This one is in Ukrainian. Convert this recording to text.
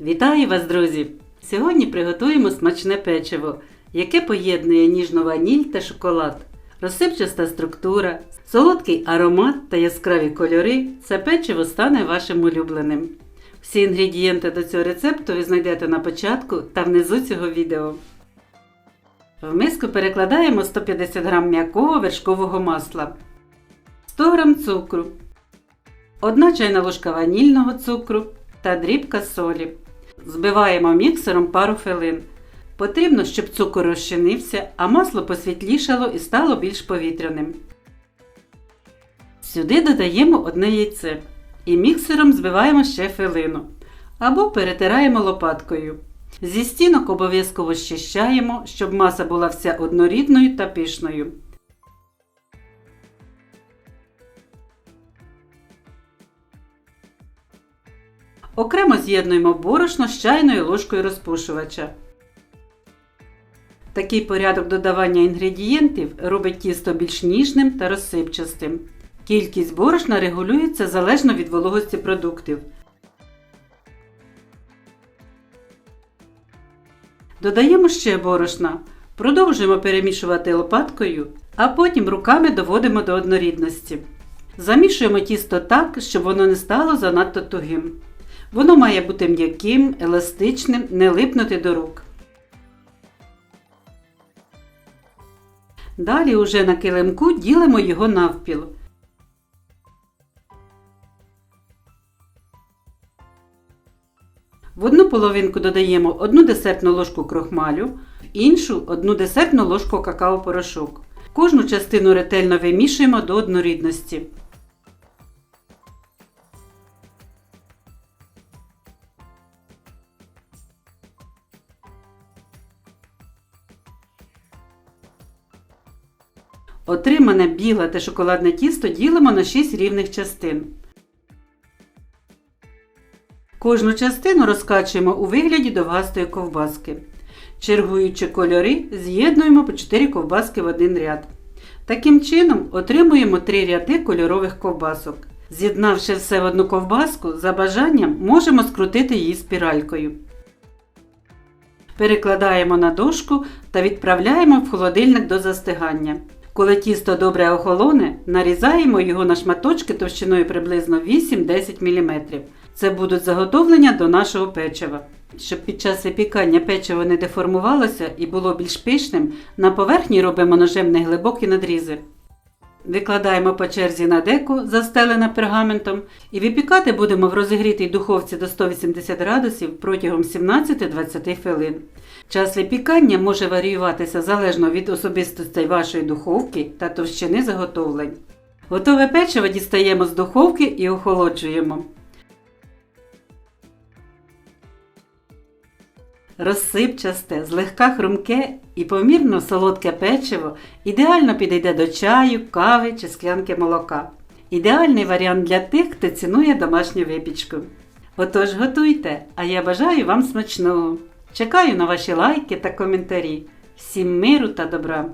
Вітаю вас, друзі! Сьогодні приготуємо смачне печиво, яке поєднує ніжну ваніль та шоколад. Розсипчаста структура, солодкий аромат та яскраві кольори це печиво стане вашим улюбленим. Всі інгредієнти до цього рецепту ви знайдете на початку та внизу цього відео. В миску перекладаємо 150 г м'якого вершкового масла, 100 г цукру, 1 чайна ложка ванільного цукру та дрібка солі. Збиваємо міксером пару хвилин. Потрібно, щоб цукор розчинився, а масло посвітлішало і стало більш повітряним. Сюди додаємо одне яйце і міксером збиваємо ще хвилину або перетираємо лопаткою. Зі стінок обов'язково щищаємо, щоб маса була вся однорідною та пишною. Окремо з'єднуємо борошно з чайною ложкою розпушувача. Такий порядок додавання інгредієнтів робить тісто більш ніжним та розсипчастим. Кількість борошна регулюється залежно від вологості продуктів. Додаємо ще борошна. Продовжуємо перемішувати лопаткою, а потім руками доводимо до однорідності. Замішуємо тісто так, щоб воно не стало занадто тугим. Воно має бути м'яким, еластичним, не липнути до рук. Далі уже на килимку ділимо його навпіл. В одну половинку додаємо 1 десертну ложку крохмалю, в іншу 1 десертну ложку какао-порошок. Кожну частину ретельно вимішуємо до однорідності. Отримане біле та шоколадне тісто ділимо на 6 рівних частин. Кожну частину розкачуємо у вигляді довгастої ковбаски. Чергуючи кольори, з'єднуємо по 4 ковбаски в один ряд. Таким чином отримуємо 3 ряди кольорових ковбасок. З'єднавши все в одну ковбаску, за бажанням можемо скрутити її спіралькою. Перекладаємо на дошку та відправляємо в холодильник до застигання. Коли тісто добре охолоне, нарізаємо його на шматочки товщиною приблизно 8-10 мм. Це будуть заготовлення до нашого печива. Щоб під час випікання печиво не деформувалося і було більш пишним, на поверхні робимо ножем неглибокі надрізи. Викладаємо по черзі на деку, застелене пергаментом, і випікати будемо в розігрітій духовці до 180 градусів протягом 17-20 хвилин. Час випікання може варіюватися залежно від особистостей вашої духовки та товщини заготовлень. Готове печиво дістаємо з духовки і охолоджуємо. Розсипчасте, злегка хрумке і помірно солодке печиво ідеально підійде до чаю, кави чи склянки молока. Ідеальний варіант для тих, хто цінує домашню випічку. Отож готуйте, а я бажаю вам смачного. Чекаю на ваші лайки та коментарі. Всім миру та добра!